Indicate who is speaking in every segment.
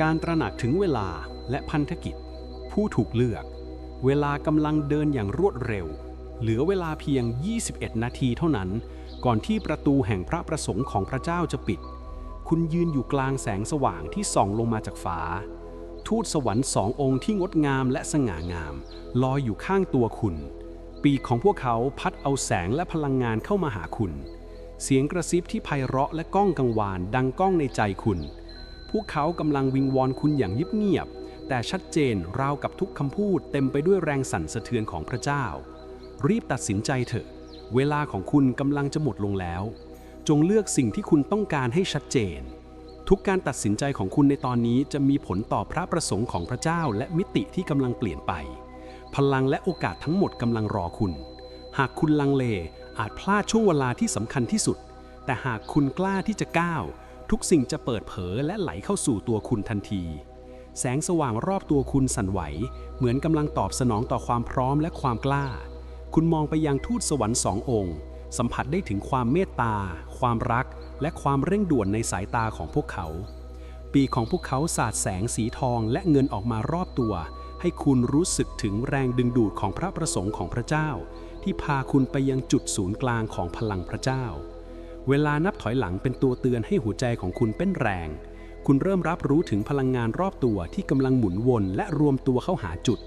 Speaker 1: การตระหนักถึงเวลาและพันธกิจ ผู้ถูกเลือก เวลากำลังเดินอย่างรวดเร็ว เหลือเวลาเพียง 21 นาทีเท่านั้น ก่อนที่ประตูแห่งพระประสงค์ของพระเจ้าจะปิด คุณยืนอยู่กลางแสงสว่างที่ส่องลงมาจากฟ้า ทูตสวรรค์สององค์ที่งดงามและสง่างาม ลอยอยู่ข้างตัวคุณ ปีกของพวกเขาพัดเอาแสงและพลังงานเข้ามาหาคุณ เสียงกระซิบที่ไพเราะและก้องกังวานดังก้องในใจคุณ พวกเขากำลังวิงวอนคุณอย่างเงียบๆแต่ชัดเจนราวกับทุกคำพูดเต็มไปด้วยแรงสั่นสะเทือนของพระเจ้า รีบตัดสินใจเถอะ เวลาของคุณกำลังจะหมดลงแล้ว จงเลือกสิ่งที่คุณต้องการให้ชัดเจน ทุกการตัดสินใจของคุณในตอนนี้จะมีผลต่อพระประสงค์ของพระเจ้าและมิติที่กำลังเปลี่ยนไป พลังและโอกาสทั้งหมดกำลังรอคุณ หากคุณลังเลอาจพลาดช่วงเวลาที่สำคัญที่สุด แต่หากคุณกล้าที่จะก้าว ทุกสิ่งจะเปิดเผยและไหลเข้าสู่ตัวคุณทันที แสงสว่างรอบตัวคุณสั่นไหว เหมือนกำลังตอบสนองต่อความพร้อมและความกล้า คุณมองไปยังทูตสวรรค์สององค์ สัมผัสได้ถึงความเมตตา ความรัก และความเร่งด่วนในสายตาของพวกเขา ปีของพวกเขาสาดแสงสีทองและเงินออกมารอบตัว ให้คุณรู้สึกถึงแรงดึงดูดของพระประสงค์ของพระเจ้า ที่พาคุณไปยังจุดศูนย์กลางของพลังพระเจ้า เวลานับถอยหลังเป็นตัวเตือนให้หัวใจของคุณเป็นแรง คุณเริ่มรับรู้ถึงพลังงานรอบตัวที่กำลังหมุนวนและรวมตัวเข้าหาจุด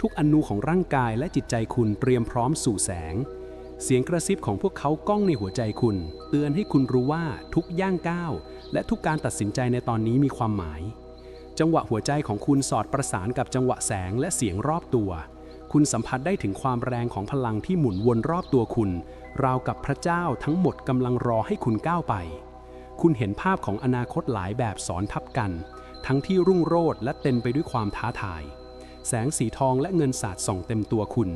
Speaker 1: ทุกอนูของร่างกายและจิตใจคุณเตรียมพร้อมสู่แสง เสียงกระซิบของพวกเขาก้องในหัวใจคุณ เตือนให้คุณรู้ว่าทุกย่างก้าวและทุกการตัดสินใจในตอนนี้มีความหมาย จังหวะหัวใจของคุณสอดประสานกับจังหวะแสงและเสียงรอบตัว คุณสัมผัสได้ถึงความแรงของพลังที่หมุนวนรอบตัวคุณ ราวกับพระเจ้าทั้งหมดกำลังรอให้คุณก้าวไป คุณเห็นภาพของอนาคตหลายแบบสอนทับกัน ทั้งที่รุ่งโรจน์และเต็มไปด้วยความท้าทาย แสงสีทองและเงินสาดส่องเต็มตัวคุณ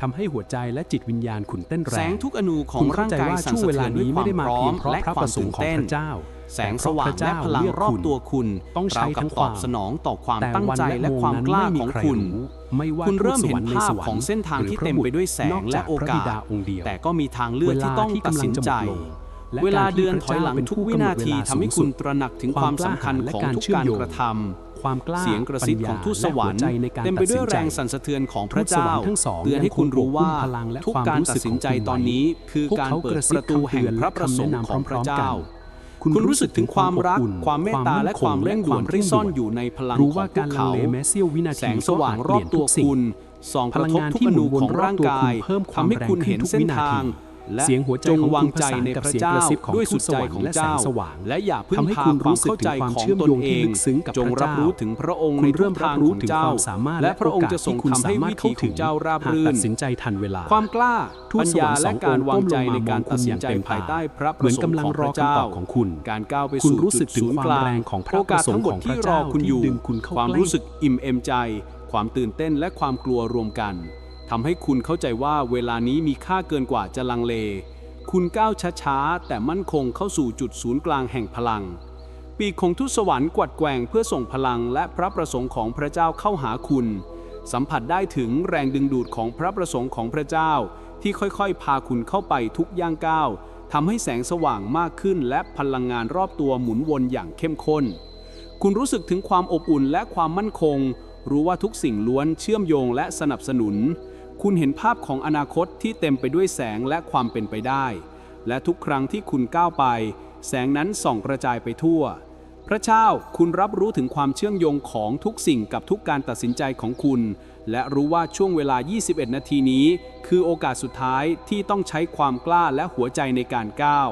Speaker 1: ทำให้หัวใจและจิตวิญญาณคุณเต้นแรง
Speaker 2: แสงทุกอนูของ
Speaker 1: คุณ
Speaker 2: ร่า
Speaker 1: เข้างใจ
Speaker 2: กาย
Speaker 1: ว่า
Speaker 2: สั่น
Speaker 1: ช่วง
Speaker 2: สะ
Speaker 1: เว
Speaker 2: เทื
Speaker 1: ลา
Speaker 2: อนด้ว
Speaker 1: นี้
Speaker 2: ยค
Speaker 1: ไม่
Speaker 2: วาม
Speaker 1: ได้มา
Speaker 2: พร้อ
Speaker 1: เพีย
Speaker 2: ม
Speaker 1: งเพราะ
Speaker 2: และ
Speaker 1: พระ
Speaker 2: ค
Speaker 1: ป
Speaker 2: วาม
Speaker 1: ระสง
Speaker 2: ตื่
Speaker 1: ค์
Speaker 2: น
Speaker 1: ของ
Speaker 2: เต้น
Speaker 1: พระเจ้า
Speaker 2: แสงสว่างและพลังรอบตัวคุณ
Speaker 1: ต้องใช้
Speaker 2: ราวกับ
Speaker 1: ทั้งค
Speaker 2: ตอ
Speaker 1: วา
Speaker 2: บ
Speaker 1: ม
Speaker 2: สนองต่อความ
Speaker 1: แต่
Speaker 2: ตั้ง
Speaker 1: วัน
Speaker 2: ใจ
Speaker 1: และ
Speaker 2: และ
Speaker 1: โมง
Speaker 2: ความ
Speaker 1: นั้น
Speaker 2: กล้า
Speaker 1: ไม่มี
Speaker 2: ของ
Speaker 1: ใคร
Speaker 2: คุณ
Speaker 1: รู้ไม่ว่า
Speaker 2: คุณเริ่ม
Speaker 1: ทูตส
Speaker 2: เห็
Speaker 1: วนรรค์ใน
Speaker 2: ภา
Speaker 1: ส
Speaker 2: พ
Speaker 1: วรรค์
Speaker 2: ของเส้นทางที่เต็มไปด้วยแสงและโอกาส
Speaker 1: นจากพระบิดาองค์เดียว
Speaker 2: แต่ก็มีทางเลือกที่ต้องตัดสินใจ
Speaker 1: และ
Speaker 2: เวลา
Speaker 1: การที่
Speaker 2: เดือนถอยหลัง
Speaker 1: พระเจ้าเป็น
Speaker 2: ทุกวินาที
Speaker 1: ผู้กำหนดเวลา
Speaker 2: ทำให้
Speaker 1: สูงสุด
Speaker 2: คุณตระหนักถึงความสำคัญของทุกการกระทำ
Speaker 1: ความกล้า
Speaker 2: เสียงกระซิบของทูตสวรรค์
Speaker 1: ปัญญาและหัวใจในการ
Speaker 2: เต็มไปด้วย
Speaker 1: ตัดสินใจ
Speaker 2: แรงสั่นสะเทือนของพระ
Speaker 1: ทูตส
Speaker 2: เจ้า
Speaker 1: วรรค์ทั้งสอง
Speaker 2: เตือนให้คุณรู้ว่า
Speaker 1: ยังคงปกป้องพลังและ
Speaker 2: ทุก
Speaker 1: ความ
Speaker 2: การ
Speaker 1: รู้
Speaker 2: ตัด
Speaker 1: สึก
Speaker 2: สินใจ
Speaker 1: ของคุณ
Speaker 2: ตอนนี้ คือ
Speaker 1: พวก
Speaker 2: การ
Speaker 1: เขา
Speaker 2: เปิ
Speaker 1: ก
Speaker 2: ด
Speaker 1: ระซิ
Speaker 2: ป
Speaker 1: บ
Speaker 2: ระตูแห่งพระประสงค์ของพระเจ้า คุณรู้สึกถึงความรัก ความเมตตาและความเร่งด่วนที่ซ่อนอยู่ในพลัง
Speaker 1: รู้
Speaker 2: ขอ
Speaker 1: ว่าง
Speaker 2: พว
Speaker 1: การ
Speaker 2: ก
Speaker 1: ลัง
Speaker 2: เขา
Speaker 1: เลแม้เสี้ยววินาที
Speaker 2: แสงสว่างรอบตัว
Speaker 1: ก็าจเปลี่ยนทุกสิ่ง
Speaker 2: คุณส่องก
Speaker 1: พ
Speaker 2: ระ
Speaker 1: ลัง
Speaker 2: ทบ
Speaker 1: งาน
Speaker 2: ทุก
Speaker 1: ที่
Speaker 2: อ
Speaker 1: หมุ
Speaker 2: นู
Speaker 1: นวน
Speaker 2: ของ
Speaker 1: รอบ
Speaker 2: ร่าง
Speaker 1: ตัว
Speaker 2: กา
Speaker 1: คุณ
Speaker 2: ย
Speaker 1: เพิ่มความ
Speaker 2: ทำให้คุณ
Speaker 1: แรงขึ้
Speaker 2: เห็
Speaker 1: น
Speaker 2: น
Speaker 1: ทุก
Speaker 2: เส้น
Speaker 1: วินาที
Speaker 2: ทางและ
Speaker 1: เสียงหัวใจ
Speaker 2: จง
Speaker 1: ของคุณ
Speaker 2: วางใจใน
Speaker 1: ประ
Speaker 2: พ
Speaker 1: สานกับ
Speaker 2: ระ
Speaker 1: เสียง
Speaker 2: เจ้าก
Speaker 1: ระซิบของ
Speaker 2: ด้วยสุดใจ
Speaker 1: ทูตสวรรค์
Speaker 2: ของ
Speaker 1: และแสง
Speaker 2: เจ้า
Speaker 1: สว่าง
Speaker 2: และอย่าเพึ่ง
Speaker 1: ทำให้
Speaker 2: พา
Speaker 1: คุณ
Speaker 2: ความ
Speaker 1: รู้สึก
Speaker 2: เข้าใจ
Speaker 1: ถึงความ
Speaker 2: ของ
Speaker 1: เชื่อม
Speaker 2: ต
Speaker 1: โย
Speaker 2: น
Speaker 1: ง
Speaker 2: เอ
Speaker 1: ที่
Speaker 2: ง
Speaker 1: ลึกซึ้งกับ
Speaker 2: จง
Speaker 1: พระ
Speaker 2: รับ
Speaker 1: เจ้า
Speaker 2: รู้ถึงพระองค์
Speaker 1: คุ
Speaker 2: ใน
Speaker 1: ณเริ่
Speaker 2: ทุ
Speaker 1: ม
Speaker 2: ก
Speaker 1: รับ
Speaker 2: ทาง
Speaker 1: รู้
Speaker 2: ของ
Speaker 1: ถึง
Speaker 2: เจ้า
Speaker 1: ความสามารถ
Speaker 2: และพระองค์จะทรง
Speaker 1: โอกาส
Speaker 2: ทำให้วิถีของเจ้าราบ
Speaker 1: หาก
Speaker 2: รื่
Speaker 1: ตั
Speaker 2: น
Speaker 1: ดสินใจทันเวลา
Speaker 2: ความกล้า
Speaker 1: ทูต
Speaker 2: ปัญ
Speaker 1: สวร
Speaker 2: ญาร
Speaker 1: ค์ส
Speaker 2: และ
Speaker 1: อง
Speaker 2: การ
Speaker 1: องค์
Speaker 2: วางใจ
Speaker 1: ก้มลงมา
Speaker 2: ในการ
Speaker 1: มองคุณ
Speaker 2: ตัดสินใจ
Speaker 1: อย่างเต็ม
Speaker 2: ภายใต้พระป
Speaker 1: เหมื
Speaker 2: ระ
Speaker 1: อน
Speaker 2: สงค์
Speaker 1: กำลัง
Speaker 2: ของ
Speaker 1: ร
Speaker 2: พ
Speaker 1: อ
Speaker 2: ระเจ้า
Speaker 1: คำตอบของคุณ
Speaker 2: การก้าวไป
Speaker 1: คุณ
Speaker 2: สู่
Speaker 1: รู้สึกถึง
Speaker 2: จุดศูนย์
Speaker 1: ความ
Speaker 2: กลาง
Speaker 1: แรงของพระ
Speaker 2: โอกาสทั้งหมด
Speaker 1: ประสงค์ของพ
Speaker 2: ที่
Speaker 1: ระ
Speaker 2: ร
Speaker 1: เจ้า
Speaker 2: อคุณอยู่
Speaker 1: ที่ดึงคุณเข้า
Speaker 2: ความ
Speaker 1: ใกล้
Speaker 2: รู้สึกอิ่มเอมใจ ความตื่นเต้นและความกลัวรวมกัน ทำให้คุณเข้าใจว่าเวลานี้มีค่าเกินกว่าจะลังเล คุณก้าวช้าๆ แต่มั่นคงเข้าสู่จุดศูนย์กลางแห่งพลัง ปีกของทุตสวรรค์กวัดแกว่งเพื่อส่งพลังและพระประสงค์ของพระเจ้าเข้าหาคุณ สัมผัสได้ถึงแรงดึงดูดของพระประสงค์ของพระเจ้า ที่ค่อยๆ พาคุณเข้าไปทุกย่างก้าวทำให้แสงสว่างมากขึ้น และพลังงานรอบตัวหมุนวนอย่างเข้มข้น คุณรู้สึกถึงความอบอุ่นและความมั่นคง รู้ว่าทุกสิ่งล้วนเชื่อมโยงและสนับสนุน คุณเห็นภาพของอนาคตที่เต็มไปด้วยแสงและความเป็นไปได้ และทุกครั้งที่คุณก้าวไป แสงนั้นส่องกระจายไปทั่ว พระเจ้าคุณรับรู้ถึงความเชื่อมโยงของทุกสิ่งกับทุกการตัดสินใจของคุณ และรู้ว่าช่วงเวลา 21 นาทีนี้ คือโอกาสสุดท้ายที่ต้องใช้ความกล้าและหัวใจในการก้าว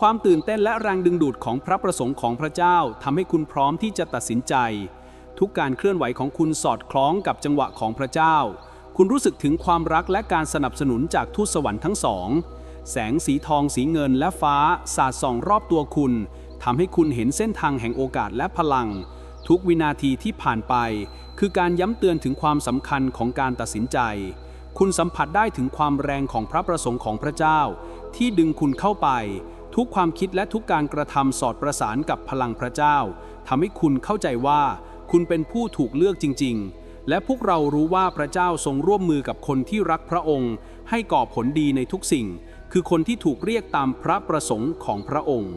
Speaker 2: ความตื่นเต้นและแรงดึงดูดของพระประสงค์ของพระเจ้าทำให้คุณพร้อมที่จะตัดสินใจ ทุกการเคลื่อนไหวของคุณสอดคล้องกับจังหวะของพระเจ้า คุณรู้สึกถึงความรักและการสนับสนุนจากทูตสวรรค์ทั้งสอง แสงสีทองสีเงินและฟ้า สาดส่องรอบตัวคุณทำให้คุณเห็นเส้นทางแห่งโอกาสและพลัง ทุกวินาทีที่ผ่านไป คือการย้ำเตือนถึงความสำคัญของการตัดสินใจ คุณสัมผัสได้ถึงความแรงของพระประสงค์ของพระเจ้า ที่ดึงคุณเข้าไป ทุกความคิดและทุกการกระทำสอดประสานกับพลังพระเจ้าทำให้คุณเข้าใจว่า คุณเป็นผู้ถูกเลือกจริง ๆ และพวกเรารู้ว่าพระเจ้าทรงร่วมมือกับคนที่รักพระองค์ ให้ก่อผลดีในทุกสิ่ง คือคนที่ถูกเรียกตามพระประสงค์ของพระองค์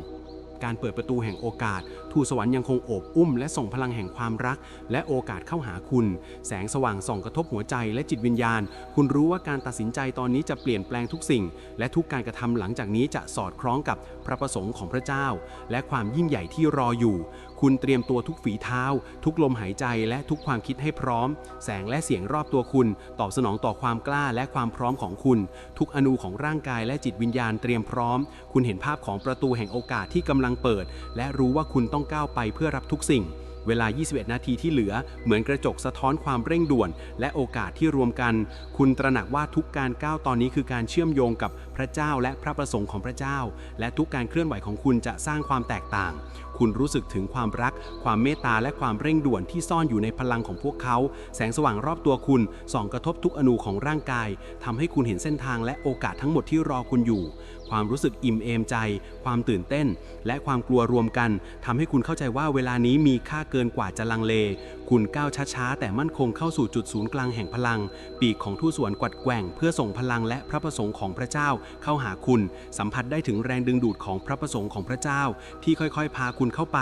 Speaker 1: การเปิดประตูแห่งโอกาส ถูสวรรค์ยังคงโอบอุ้ม และส่งพลังแห่งความรัก และโอกาสเข้าหาคุณ แสงสว่างส่องกระทบหัวใจและจิตวิญญาณ คุณรู้ว่าการตัดสินใจตอนนี้จะเปลี่ยนแปลงทุกสิ่ง และทุกการกระทำหลังจากนี้จะสอดคล้องกับพระประสงค์ของพระเจ้า และความยิ่งใหญ่ที่รออยู่ คุณเตรียมตัวทุกฝีเท้า ทุกลมหายใจและทุกความคิดให้พร้อม แสงและเสียงรอบตัวคุณ ตอบสนองต่อความกล้าและความพร้อมของคุณ ทุกอนูของร่างกายและจิตวิญญาณเตรียมพร้อม คุณเห็นภาพของประตูแห่งโอกาสที่กำลังเปิด และรู้ว่าคุณต้องก้าวไปเพื่อรับทุกสิ่ง เวลา 21 นาทีที่เหลือ เหมือนกระจกสะท้อนความเร่งด่วน และโอกาสที่รวมกัน คุณตระหนักว่าทุกการก้าวตอนนี้คือการเชื่อมโยงกับพระเจ้าและพระประสงค์ของพระเจ้า และทุกการเคลื่อนไหวของคุณจะสร้างความแตกต่าง คุณรู้สึกถึงความรัก ความเมตตาและความเร่งด่วนที่ซ่อนอยู่ในพลังของพวกเขา แสงสว่างรอบตัวคุณส่องกระทบทุกอนูของร่างกายทำให้คุณเห็นเส้นทางและโอกาสทั้งหมดที่รอคุณอยู่ ความรู้สึกอิ่มเอมใจ ความตื่นเต้น และความกลัวรวมกันทำให้คุณเข้าใจว่าเวลานี้มีค่าเกินกว่าจะลังเล คุณก้าวช้าๆ แต่มั่นคงเข้าสู่จุดศูนย์กลางแห่งพลัง ปีกของทูตสวรรค์กวัดแกว่ง เพื่อส่งพลังและพระประสงค์ของพระเจ้าเข้าหาคุณ สัมผัสได้ถึงแรงดึงดูดของพระประสงค์ของพระเจ้า ที่ค่อยๆ พาคุณเข้าไป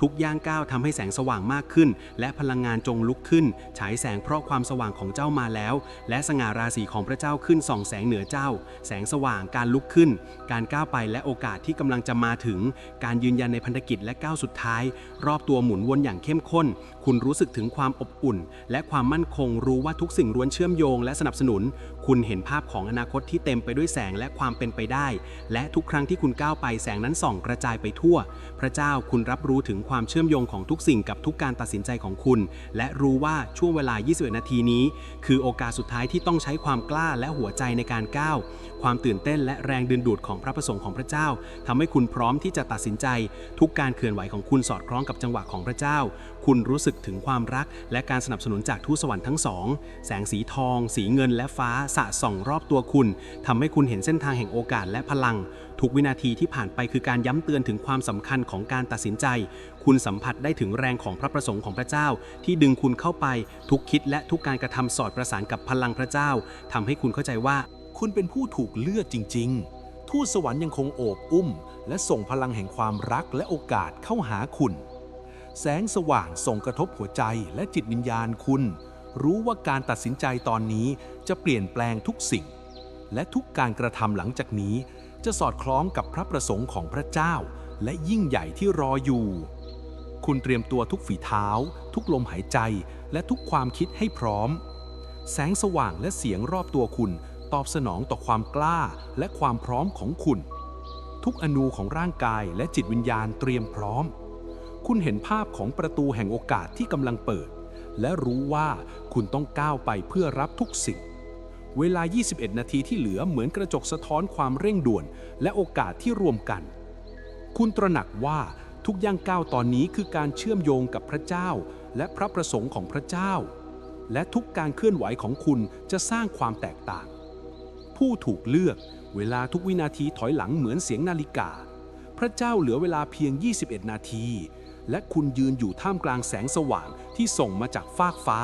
Speaker 1: ทุกย่างก้าวทำให้แสงสว่างมากขึ้น และพลังงานจงลุกขึ้น ฉายแสงเพราะความสว่างของเจ้ามาแล้ว และสง่าราศีของพระเจ้าขึ้นส่องแสงเหนือเจ้า แสงสว่างการลุกขึ้นการก้าวไปและโอกาสที่กำลังจะมาถึง การยืนยันในพันธกิจและก้าวสุดท้าย รอบตัวหมุนวนอย่างเข้มข้น คุณรู้สึกถึงความอบอุ่น และความมั่นคงรู้ว่าทุกสิ่งล้วนเชื่อมโยงและสนับสนุน คุณเห็นภาพของอนาคตที่เต็มไปด้วยแสงและความเป็นไปได้ และทุกครั้งที่คุณก้าวไปแสงนั้นส่องกระจายไปทั่ว พระเจ้าคุณรับรู้ถึงความเชื่อมโยงของทุกสิ่งกับทุกการตัดสินใจของคุณ และรู้ว่าช่วงเวลา 21 นาทีนี้ คือโอกาสสุดท้ายที่ต้องใช้ความกล้าและหัวใจในการก้าวความตื่นเต้นและแรงดึงดูดของพระประสงค์ของพระเจ้าทำให้คุณพร้อมที่จะตัดสินใจ ทุกการเคลื่อนไหวของคุณสอดคล้องกับจังหวะของพระเจ้า คุณรู้สึกถึงความรัก และการสนับสนุนจากทูตสวรรค์ทั้งสอง แสงสีทอง สีเงินและฟ้าสะส่องรอบตัวคุณทำให้คุณเห็นเส้นทางแห่งโอกาสและพลัง ทุกวินาทีที่ผ่านไปคือการย้ำเตือนถึงความสำคัญของการตัดสินใจ คุณสัมผัสได้ถึงแรงของพระประสงค์ของพระเจ้า ที่ดึงคุณเข้าไป ทุกคิดและทุกการกระทำสอดประสานกับพลังพระเจ้าทำให้คุณเข้าใจว่า
Speaker 3: คุณเป็นผู้ถูกเลือกจริง ๆ ทูตสวรรค์ยังคงโอบอุ้ม และส่งพลังแห่งความรักและโอกาสเข้าหาคุณ แสงสว่างส่งกระทบหัวใจและจิตวิญญาณคุณ รู้ว่าการตัดสินใจตอนนี้จะเปลี่ยนแปลงทุกสิ่ง และทุกการกระทำหลังจากนี้ จะสอดคล้องกับพระประสงค์ของพระเจ้า และยิ่งใหญ่ที่รออยู่ คุณเตรียมตัวทุกฝีเท้า ทุกลมหายใจ และทุกความคิดให้พร้อม แสงสว่างและเสียงรอบตัวคุณตอบสนองต่อความกล้าและความพร้อมของคุณ ทุกอนูของร่างกายและจิตวิญญาณเตรียมพร้อม คุณเห็นภาพของประตูแห่งโอกาสที่กำลังเปิด และรู้ว่าคุณต้องก้าวไปเพื่อรับทุกสิ่ง เวลา 21 นาทีที่เหลือเหมือนกระจกสะท้อนความเร่งด่วน และโอกาสที่รวมกัน คุณตระหนักว่าทุกย่างก้าวตอนนี้คือการเชื่อมโยงกับพระเจ้า และพระประสงค์ของพระเจ้า และทุกการเคลื่อนไหวของคุณจะสร้างความแตกต่าง ผู้ถูกเลือกเวลาทุกวินาทีถอยหลังเหมือนเสียงนาฬิกา พระเจ้าเหลือเวลาเพียง 21 นาที และคุณยืนอยู่ท่ามกลางแสงสว่างที่ส่งมาจากฟากฟ้า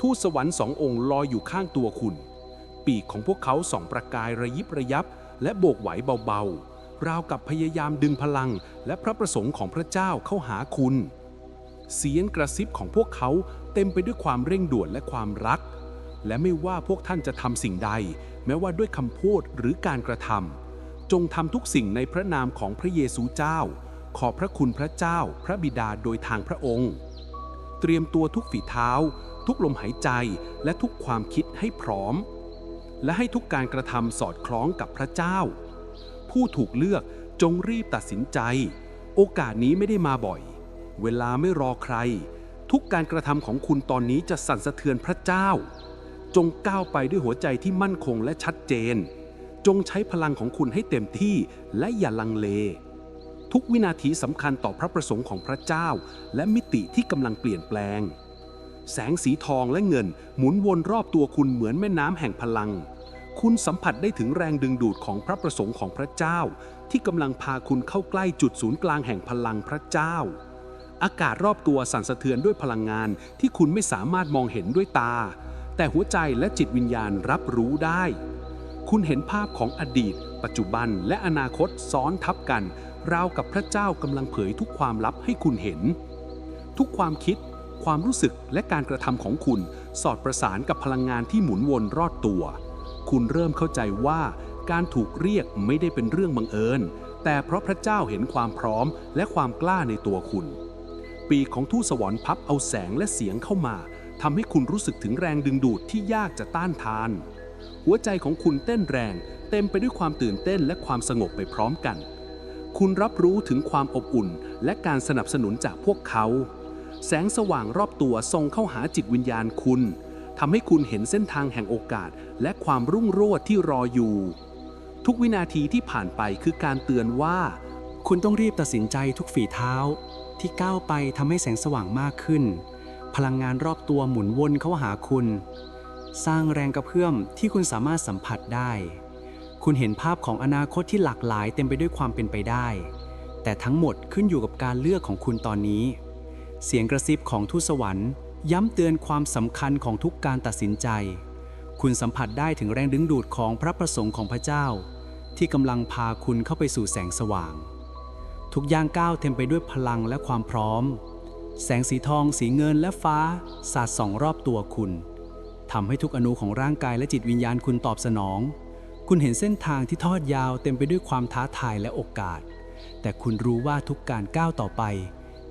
Speaker 3: ทูตสวรรค์สององค์ลอยอยู่ข้างตัวคุณ ปีกของพวกเขาส่องประกายระยิบระยับ และโบกไหวเบาๆ ราวกับพยายามดึงพลัง และพระประสงค์ของพระเจ้าเข้าหาคุณ เสียงกระซิบของพวกเขาเต็มไปด้วยความเร่งด่วนและความรัก และไม่ว่าพวกท่านจะทำสิ่งใด แม้ว่าด้วยคำพูดหรือการกระทำจงทำทุกสิ่งในพระนามของพระเยซูเจ้า ขอบพระคุณพระเจ้าพระบิดาโดยทางพระองค์ เตรียมตัวทุกฝีเท้า ทุกลมหายใจและทุกความคิดให้พร้อม และให้ทุกการกระทำสอดคล้องกับพระเจ้า ผู้ถูกเลือกจงรีบตัดสินใจ โอกาสนี้ไม่ได้มาบ่อย เวลาไม่รอใคร ทุกการกระทำของคุณตอนนี้จะสั่นสะเทือนพระเจ้า จงก้าวไปด้วยหัวใจที่มั่นคงและชัดเจน จงใช้พลังของคุณให้เต็มที่และอย่าลังเล ทุกวินาทีสำคัญต่อพระประสงค์ของพระเจ้า และมิติที่กำลังเปลี่ยนแปลง แสงสีทองและเงินหมุนวนรอบตัวคุณเหมือนแม่น้ำแห่งพลัง คุณสัมผัสได้ถึงแรงดึงดูดของพระประสงค์ของพระเจ้า ที่กำลังพาคุณเข้าใกล้จุดศูนย์กลางแห่งพลังพระเจ้า อากาศรอบตัวสั่นสะเทือนด้วยพลังงานที่คุณไม่สามารถมองเห็นด้วยตา แต่หัวใจและจิตวิญญาณรับรู้ได้ คุณเห็นภาพของอดีต ปัจจุบันและอนาคตซ้อนทับกัน
Speaker 1: ราวกับพระเจ้ากำลังเผยทุกความลับให้คุณเห็น ทุกความคิด ความรู้สึกและการกระทำของคุณ สอดประสานกับพลังงานที่หมุนวนรอดตัว คุณเริ่มเข้าใจว่าการถูกเรียกไม่ได้เป็นเรื่องบังเอิญ แต่เพราะพระเจ้าเห็นความพร้อมและความกล้าในตัวคุณ ปีของทูตสวรรค์พับเอาแสงและเสียงเข้ามาทำให้คุณรู้สึกถึงแรงดึงดูดที่ยากจะต้านทาน หัวใจของคุณเต้นแรง เต็มไปด้วยความตื่นเต้นและความสงบไปพร้อมกัน คุณรับรู้ถึงความอบอุ่น และการสนับสนุนจากพวกเขา แสงสว่างรอบตัวส่องเข้าหาจิตวิญญาณคุณทำให้คุณเห็นเส้นทางแห่งโอกาส และความรุ่งโรจน์ที่รออยู่ ทุกวินาทีที่ผ่านไปคือการเตือนว่า
Speaker 2: คุณต้องรีบตัดสินใจทุกฝีเท้า ที่ก้าวไปทำให้แสงสว่างมากขึ้น พลังงานรอบตัวหมุนวนเข้าหาคุณ สร้างแรงกระเพื่อมที่คุณสามารถสัมผัสได้ คุณเห็นภาพของอนาคตที่หลากหลายเต็มไปด้วยความเป็นไปได้ แต่ทั้งหมดขึ้นอยู่กับการเลือกของคุณตอนนี้ เสียงกระซิบของทูตสวรรค์ ย้ำเตือนความสำคัญของทุกการตัดสินใจ คุณสัมผัสได้ถึงแรงดึงดูดของพระประสงค์ของพระเจ้า ที่กำลังพาคุณเข้าไปสู่แสงสว่าง ทุกย่างก้าวเต็มไปด้วยพลังและความพร้อม แสงสีทอง สีเงินและฟ้า สาดส่องรอบตัวคุณทำให้ทุกอนูของร่างกายและจิตวิญญาณคุณตอบสนอง คุณเห็นเส้นทางที่ทอดยาวเต็มไปด้วยความท้าทายและโอกาส แต่คุณรู้ว่าทุกการก้าวต่อไป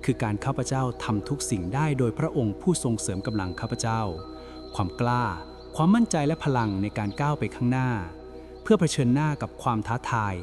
Speaker 2: คือการข้าพเจ้าทำทุกสิ่งได้โดยพระองค์ผู้ทรงเสริมกำลังข้าพเจ้า ความกล้า ความมั่นใจและพลังในการก้าวไปข้างหน้า เพื่อเผชิญหน้ากับความท้าทาย